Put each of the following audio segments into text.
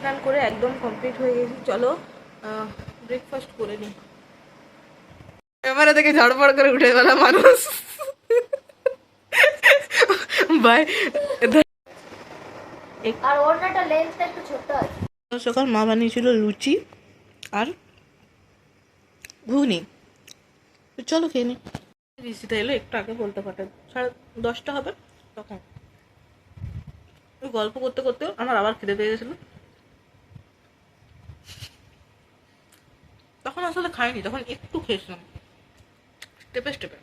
স্নান করে একদম কমপ্লিট হয়ে গেছি। চলো ব্রেকফাস্ট করে নিই। এবারে থেকে ঝড়পড় করে উঠে গেল মানুষ। বাই। আর ওড়নাটা লেন্থটা একটু ছোট আছে। সকাল মা বানিয়েছিল লুচি আর ঘুগনি। চলো খেয়ে নি। ঋষিতা এলো একটু আগে বলতে পারতেন। সাড়ে দশটা হবে তখন। গল্প করতে করতে আমার আবার খিদে পেয়ে গেছিল। আসলে খাইনি, তখন একটু খেয়েছিলাম। স্টেপে স্টেপে।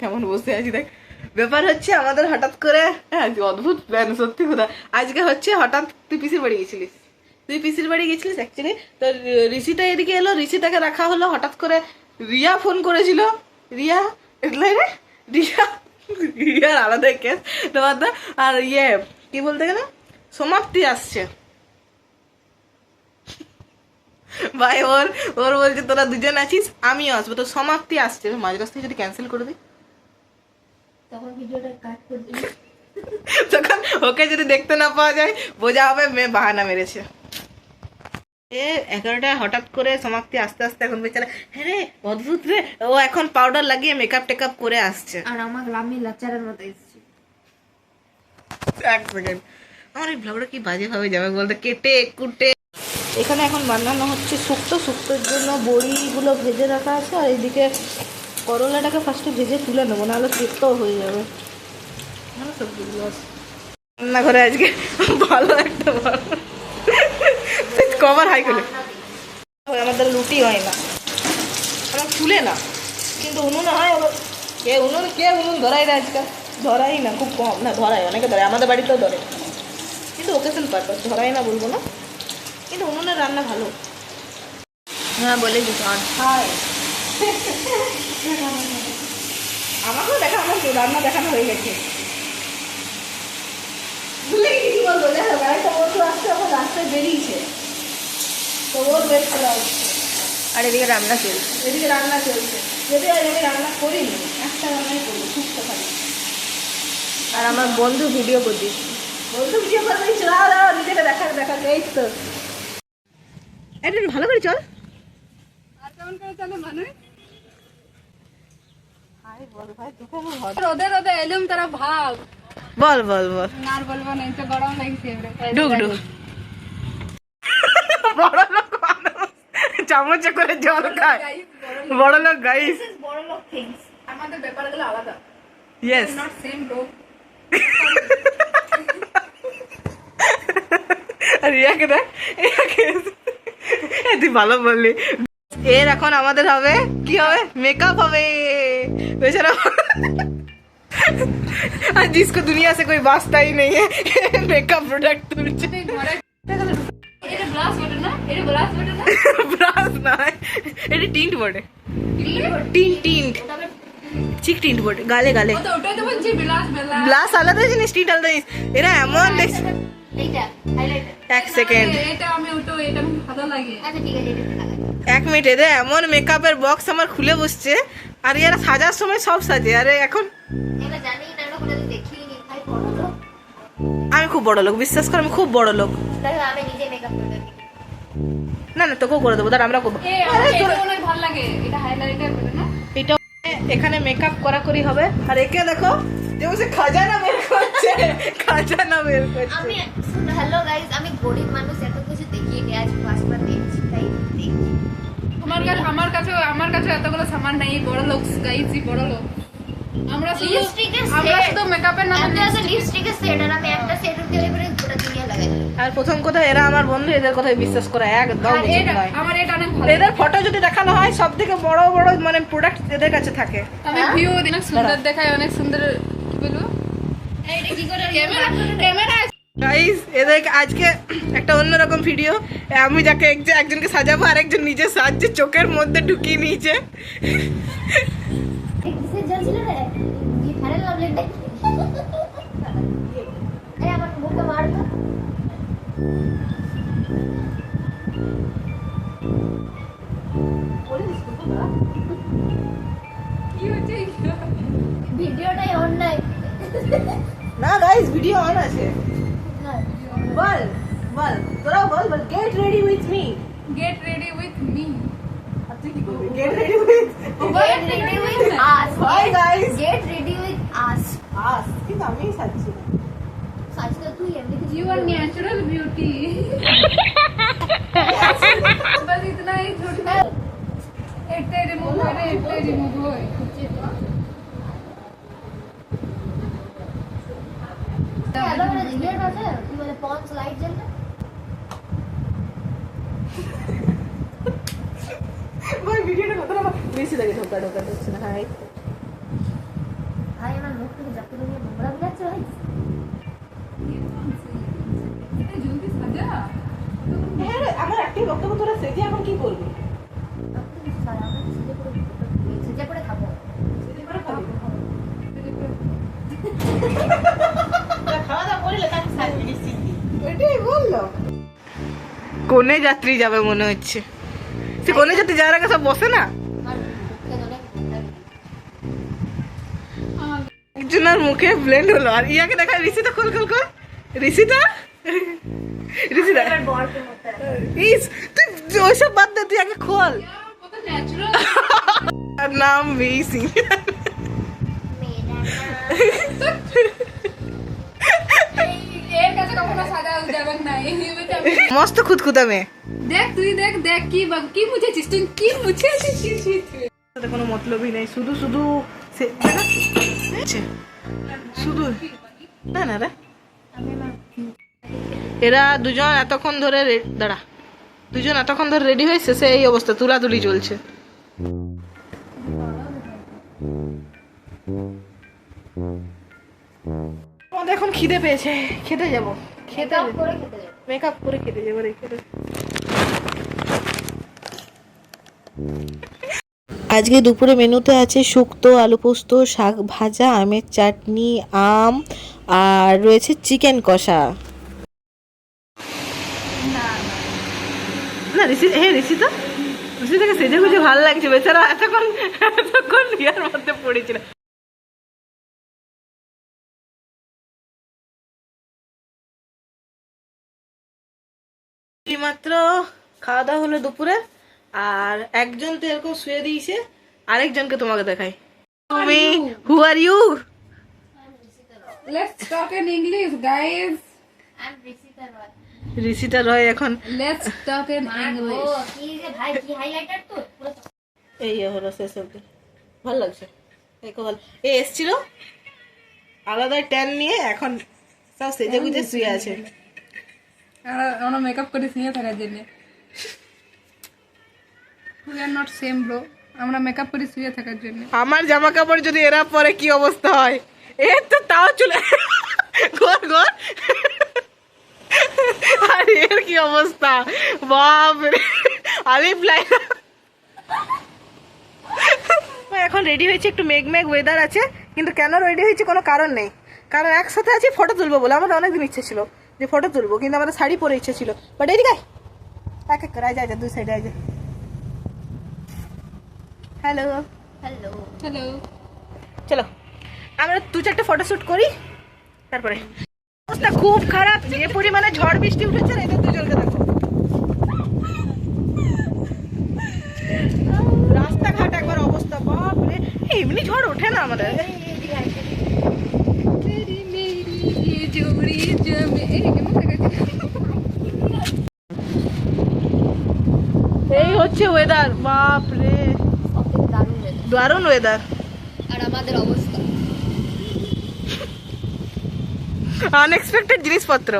কেমন বসে আছি দেখ। ব্যাপার হচ্ছে আমাদের হঠাৎ করে হ্যাঁ অদ্ভুত সত্যি কথা। আজকে হচ্ছে হঠাৎ তুই পিসির বাড়ি গেছিলিস। তুই পিসির বাড়ি গেছিলিস অ্যাকচুয়ালি তো ঋষিতা এদিকে এলো ঋষিতাকে রাখা হলো, হঠাৎ করে রিয়া ফোন করেছিল। রিয়া রে? রিয়া, রিয়ার আলাদা কেস তোমার আর ইয়ে কি বলতে গেলে? সমাপ্তি আসছে। ভাই ওর ওর বলছে তোরা দুজন আছিস আমিও আসব। তো সমাপ্তি আসছে। মাঝ রাস্তায় যদি ক্যান্সেল করে দিই। তখন ভিডিওটা কাট করে দিই তখন ওকে যদি দেখতে না পাওয়া যায় বোঝা হবে মেয়ে বাহানা মেরেছে। এ এগারোটা হঠাৎ করে সমাপ্তি আস্তে আস্তে এখন বেচারা হ্যাঁ রে অদ্ভুত রে ও এখন পাউডার লাগিয়ে মেকআপ টেকআপ করে আসছে। আর আমার আমি লাচারের মতো এসেছি। এক সেকেন্ড আমার এই ব্লগটা কি বাজে ভাবে যাবে বলতে? কেটে কুটে। এখানে এখন বানানো হচ্ছে শুক্তো। শুক্তোর জন্য বড়িগুলো ভেজে রাখা আছে আর এইদিকে করলাটাকে ফার্স্টে ভেজে তুলে নেব নাহলে তেতো হয়ে যাবে। ভালো সবজিগুলো আছে। রান্নাঘরে আজকে ভালো একটা ভালো। কভার হাই করে। আমাদের লুটি হয় না। আমার ফুলে না কিন্তু উনুনে হয় আবার কে উনুন কে উনুন ধরাই না আজকাল। ধরাই না খুব কম। না ধরাই অনেকে ধরে আমাদের বাড়িতেও ধরে। কিন্তু ওকেশন পারপাস ধরাই না বলব না। কিন্তু উনুনের রান্না ভালো। হ্যাঁ বলে হায়। আমাকেও দেখা আমার রান্না দেখানো হয়ে গেছে। ভুলে গেছি বলব দেখো গাড়িটা বন্ধু আসছে আমার রাস্তায় বেরিয়েছে। তো ওর ওয়েট করা হচ্ছে আর এদিকে রান্না চলছে। এদিকে রান্না চলছে। যদি আমি রান্না করিনি একটা রান্নাই করব সুস্থ খালি আর আমার বন্ধু ভিডিও করে দিচ্ছে বলতো ভিডিও করবে চল নিজেকে দেখা দেখা এই তো। এটা ভালো করে চল। হাই বল ভাই তোকে আমার ভালো- রোদে রোদে এলুম তারা ভাব। বল বল বল। আর বলব না একটু গরম লাগছে ডুক ডুক বড় লোক চামচে করে জল খায়। বড় লোক। গাইস বড় লোক থিংস আমাদের ব্যাপারগুলো আলাদা। ইয়েস নট সেম লোক রিয়াকে দেখ রিয়াকে তুই ভালো বললি। এর এখন আমাদের হবে কি হবে? মেকআপ হবে। বেচারা আর জিসকো দুনিয়া সে কোই বাস্তা নেই। মেকআপ প্রোডাক্ট তুলছে। এটা ব্লাস বটে না? এটা ব্লাস বটে না? ব্লাস না এটা টিন্ট বটে। টিন্ট টিন্ট চিক টিন্ট বটে গালে গালে। ব্লাস আলাদা জিনিস টিন্ট আলাদা জিনিস। এরা এমন দেখছে এক সেকেন্ড এটা আমি ওটা এটা আমার ভালো লাগে। আচ্ছা ঠিক আছে এটা লাগাই এক মিনিট এদের এমন মেকআপের বক্স আমার খুলে বসছে আর এরা সাজার সময় সব সাজে। আরে এখন না আমি খুব বড় লোক বিশ্বাস কর আমি খুব বড় লোক। দেখো আমি নিজে মেকআপ করে দিই না না তোকেও করে দেবো তার আমরা করব ভালো লাগে এটা হাইলাইটার না এটা এখানে মেকআপ করাকরি হবে। আর একে দেখো যে বসে খাজানা বের করছে। খাজানা বের করছে। আমি হ্যালো গাইস আমি গরিব মানুষ এত কিছু দেখিনি আজ ফার্স্টবার দেখছি তাই দেখছি। আমার কাছে আমার কাছে আমার কাছে এতগুলো সামান নেই বড় লোক গাইছি বড় লোক। আমরা শুধু আমরা। শুধু মেকআপের নামে লিপস্টিকের সেট আর আমি একটা সেট দিয়ে লাগাই আর প্রথম কথা এরা আমার বন্ধু এদের কথায় বিশ্বাস করা একদম উচিত নয়। আমার এটা অনেক ভালো এদের ফটো যদি দেখানো হয় সব থেকে বড় বড় মানে প্রোডাক্ট এদের কাছে থাকে। আমি ভিউ অনেক সুন্দর দেখায় অনেক সুন্দর কি বলব এটা কি করে ক্যামেরা ক্যামেরা গাইস এদের আজকে একটা অন্যরকম ভিডিও আমি যাকে একজন একজনকে সাজাবো আর একজন নিজে সাজছে চোখের মধ্যে ঢুকিয়ে নিয়েছে। ভিডিওটাই অন নাই না গাইস ভিডিও অন আছে বল বল তোরা বল বল get ready with me get ready with me Get ready with. Get ready with us. Hi guys. Get ready with us. Us. কি নামই সাজছে? সাজটা তুই এমনি. You are natural beauty. बस इतना ही छोटा इतने रिमूव करे इतने रिमूव होए একেবারে ইয়ে আছে কি বলে পঞ্চ লাইট জ্বলবে ভাই ভিডিওটা কত না বেশি লাগে ঢোকা ঢোকা হচ্ছে না হাই ভাই আমার মুখ থেকে যত নিয়ে নোংরা বেরাচ্ছে ভাই इतने जल्दी सजा হ্যাঁ আমার একটাই বক্তব্য তোরা সেজে এখন কি করবি? তখন কিছু ছাড়া আমরা সিজে করে খাব? সেজে করে খাবি খাওয়া দাওয়া করলে তাকে সাজবি নিশ্চিন্তি এটাই বলল। কোনে যাত্রী যাবে মনে হচ্ছে? সে কোনে যাত্রী যাওয়ার আগে সব বসে না? একজনের মুখে ব্লেন্ড হলো। আর ইয়াকে দেখা ঋষিতা খোল খোল খোল। ঋষিতা? মস্ত খুদ খুদ আমি খোল। দেখ তুই দেখ দেখ কি কি মুছে তুই কি মুছে কোনো মতলবই নাই। শুধু শুধু আচ্ছা। শুধু না না রে। এরা দুজন এতক্ষণ ধরে রে- দাঁড়া। দুজন এতক্ষণ ধরে রেডি হয়ে শেষে এই অবস্থা তুলাতুলি চলছে। আমাদের এখন খিদে পেয়েছে খেতে যাব। খেতে মেকআপ করে খেতে যাব রে খেতে। আজকে দুপুরে মেনুতে আছে শুক্তো আলু পোস্ত শাক ভাজা আমের চাটনি আম আর রয়েছে চিকেন কষা। না ঋষি ঋষিতা ঋষিতাকে সেজে গুজে ভালো লাগছে বেচারা এতক্ষণ এতক্ষণ ইয়ার মধ্যে পড়েছিল। মাত্র খাওয়া দাওয়া হলো দুপুরে আর একজন তো এরকম শুয়ে দিয়েছে আরেকজনকে তোমাকে দেখাই। তুমি who are you let's talk in English guys I am Risita Roy Rishita Roy এখন। লেটস টক ইন ও ইংলিশ কি রে ভাই কি হাইলাইটার তো পুরো এই হলো শেষ অব্দি ভালো লাগছে। দেখো ভালো এ এসছিল? আলাদা ট্যান নিয়ে এখন সব সেজে গুজে শুয়ে আছে। আমরা মেকআপ করে শুয়ে থাকার জন্য। We are not same bro আমরা মেকআপ করে শুয়ে থাকার জন্য। আমার জামা কাপড় যদি এরা পরে কি অবস্থা হয়? এ তো তাও চলে ঘর ঘর কি অবস্থা? বাপ রে আলিফ লাইলা এখন রেডি হয়েছে একটু মেঘ মেঘ ওয়েদার আছে কিন্তু কেন রেডি হয়েছে কোনো কারণ নেই। কারণ একসাথে আছি ফটো তুলবো বলে। আমাদের অনেকদিন ইচ্ছে ছিল যে ফটো তুলবো কিন্তু আমাদের শাড়ি পরে ইচ্ছে ছিল। বাট এদিকে। এক এক করে আয় যা যা দুই সাইডে আয় যা হ্যালো হ্যালো হ্যালো চলো আমরা দু চারটে ফটোশুট করি তারপরে। অবস্থা খুব খারাপ। যে পরিমাণে ঝড় বৃষ্টি উঠেছে এদের দুজনকে দেখো। রাস্তাঘাট একবার অবস্থা বাপরে। এমনি ঝড় ওঠে না আমাদের। এই হচ্ছে ওয়েদার বাপরে। দারুণ ওয়েদার আর আমাদের অবস্থা। আনএক্সপেক্টেড জিনিসপত্র।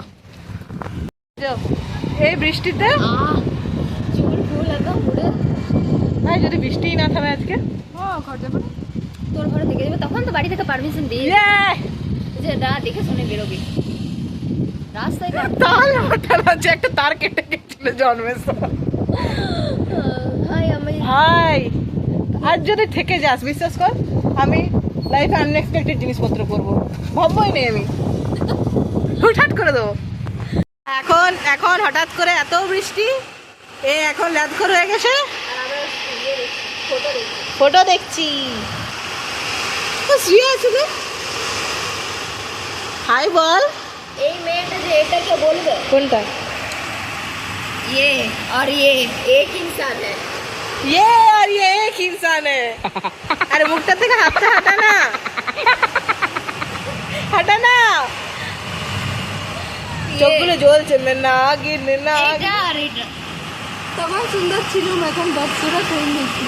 এই বৃষ্টিতে ভাই যদি বৃষ্টিই না থামে আজকে? ঘর যাব তোর ঘরে থেকে যাবে তখন তো বাড়ি থেকে পারমিশন দিয়ে ইয়ে! যে না দেখে শুনে বেরোবি। রাস্তায় তাল ওঠানো হচ্ছে একটা তার কেটে গেছিল জন্মের ভাই আমি ভাই আজ যদি থেকে যাস বিশ্বাস কর আমি লাইফে আনএক্সপেক্টেড জিনিসপত্র করব। ভাববই নেই আমি। হুটহাট করে দেবো এখন এখন হঠাৎ করে এত বৃষ্টি এ এখন ল্যাদখর হয়ে গেছে ফটো দেখছি ও শুয়ে আছে গো হাই বল এই মেয়েটা যে এটাকে বলবে কোনটা ये और ये एक इंसान है ये और ये एक इंसान है আরে মুখটা থেকে হাতটা হাঁটা না হাঁটা না চোখগুলো জ্বলছে না গির না এটা আর এটা তখন সুন্দর ছিলাম এখন হচ্ছে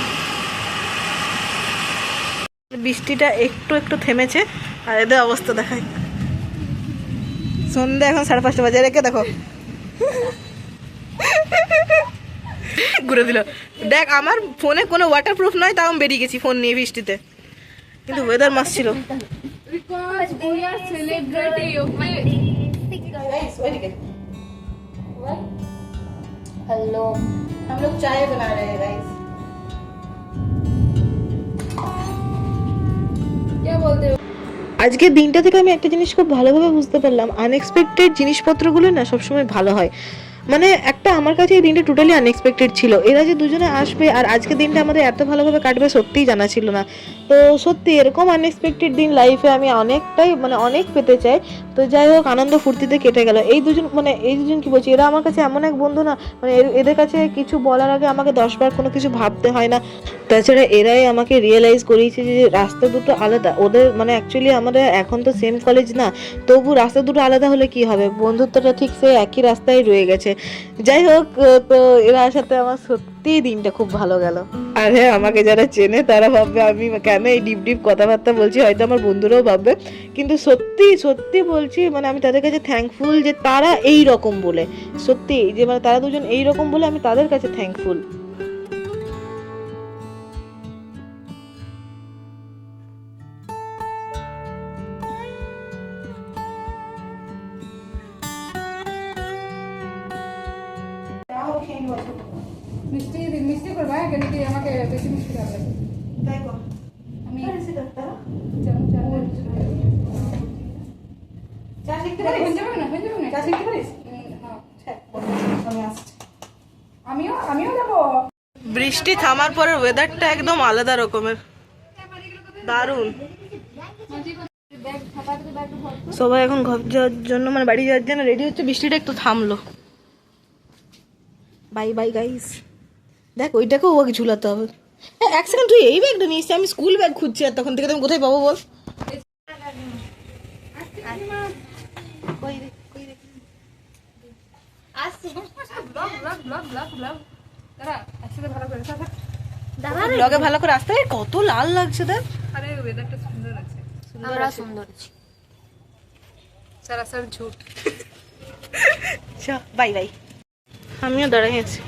বৃষ্টিটা একটু একটু থেমেছে আর এদের অবস্থা দেখায় সন্ধ্যা এখন সাড়ে পাঁচটা বাজে। রেখে দেখো? ঘুরে দিল। দেখ আমার ফোনে কোনো ওয়াটারপ্রুফ নয় তাও আমি বেরিয়ে গেছি ফোন নিয়ে বৃষ্টিতে। কিন্তু ওয়েদার মাস ছিল। because we are celebrity okay hello हम लोग चाय बना रहे हैं गाइस क्या बोलते हो আজকের দিনটা থেকে আমি একটা জিনিস খুব ভালোভাবে বুঝতে পারলাম আনএক্সপেক্টেড জিনিসপত্রগুলো না সবসময় ভালো হয় মানে একটা আমার কাছে এই দিনটা টোটালি আনএক্সপেক্টেড ছিল। এরা যে দুজনে আসবে আর আজকে দিনটা আমাদের এত ভালোভাবে কাটবে সত্যিই জানা ছিল না। তো সত্যি এরকম আনএক্সপেক্টেড দিন লাইফে আমি অনেকটাই মানে অনেক পেতে চাই। তো যাই হোক, আনন্দ ফুর্তিতে কেটে গেল। এই দুজন মানে এই দুজন কি বলছি? এরা আমার কাছে এমন এক বন্ধু না মানে এদের কাছে কিছু বলার আগে আমাকে দশবার কোনো কিছু ভাবতে হয় না। তাছাড়া এরাই আমাকে রিয়েলাইজ করিয়েছে যে রাস্তা দুটো আলাদা। ওদের মানে অ্যাকচুয়ালি আমাদের এখন তো সেম কলেজ না, তবু রাস্তা দুটো আলাদা হলে কি হবে? বন্ধুত্বটা ঠিক সে একই রাস্তায় রয়ে গেছে। যাই হোক তো এরা সাথে আমার সত্যি দিনটা খুব ভালো গেল। আর হ্যাঁ আমাকে যারা চেনে তারা ভাববে আমি কেন এই ডিপ ডিপ কথাবার্তা বলছি, হয়তো আমার বন্ধুরাও ভাববে। কিন্তু সত্যি সত্যি বলছি মানে আমি তাদের কাছে থ্যাঙ্কফুল যে তারা এই রকম বলে। সত্যি, যে মানে তারা দুজন এই রকম বলে, আমি তাদের কাছে থ্যাঙ্কফুল হয়ে যাবে না হয়ে যাবে না। উম, হ্যাঁ। আমিও আমিও যাব। বৃষ্টি থামার পরের ওয়েদারটা একদম আলাদা রকমের। দারুণ। সবাই এখন ঘর যাওয়ার জন্য মানে বাড়ি যাওয়ার জন্য রেডি হচ্ছে। বৃষ্টিটা একটু থামলো। বাই বাই গাইস দেখ ওইটাকেও ওকে ঝুলাতে হবে। এ, এক সেকেন্ড তুই এই ব্যাগটা নিয়ে আমি স্কুল ব্যাগ খুঁজছি আর তখন থেকে তুমি কোথায় পাবো বল? আসছে। Blog blog blog blog blog দাঁড়া একসাথে ভালো করে থাক ব্লগে ভালো করে আসতে কত লাল লাগছে দেখ। আরে ওয়েদারটা সুন্দর লাগছে আমরা সুন্দর আছি। সরাসর ঝুট বাই বাই। আমিও দাঁড়াই আছি।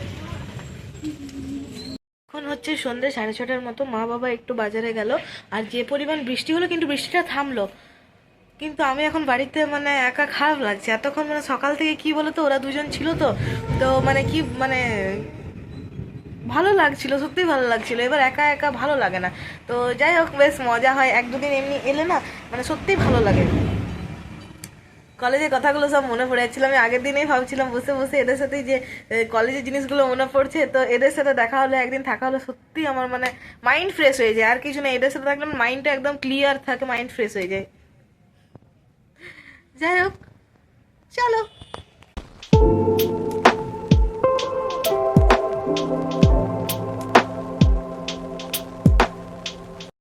এখন হচ্ছে সন্ধ্যে সাড়ে ছটার মতো মা বাবা একটু বাজারে গেল। আর যে পরিমাণ বৃষ্টি হলো কিন্তু বৃষ্টিটা থামলো। কিন্তু আমি এখন বাড়িতে মানে একা খারাপ লাগছে। এতক্ষণ মানে সকাল থেকে কি বলতো, ওরা দুজন ছিল তো। তো মানে কি মানে ভালো লাগছিল, সত্যিই ভালো লাগছিল। এবার একা একা ভালো লাগে না। তো যাই হোক, বেশ মজা হয়। এক দুদিন এমনি এলে না মানে সত্যিই ভালো লাগে। কলেজের কথাগুলো সব মনে পড়ে যাচ্ছিল। আমি আগের দিনেই ভাবছিলাম, বসে বসে এদের সাথেই যে কলেজের জিনিসগুলো মনে পড়ছে, তো এদের সাথে দেখা হলে, একদিন থাকা হলে সত্যি আমার মানে মাইন্ড ফ্রেশ হয়ে যায়। আর কিছু না এদের সাথে থাকলে মাইন্ডটা একদম ক্লিয়ার থাকে মাইন্ড ফ্রেশ হয়ে যায়। যাই হোক চলো।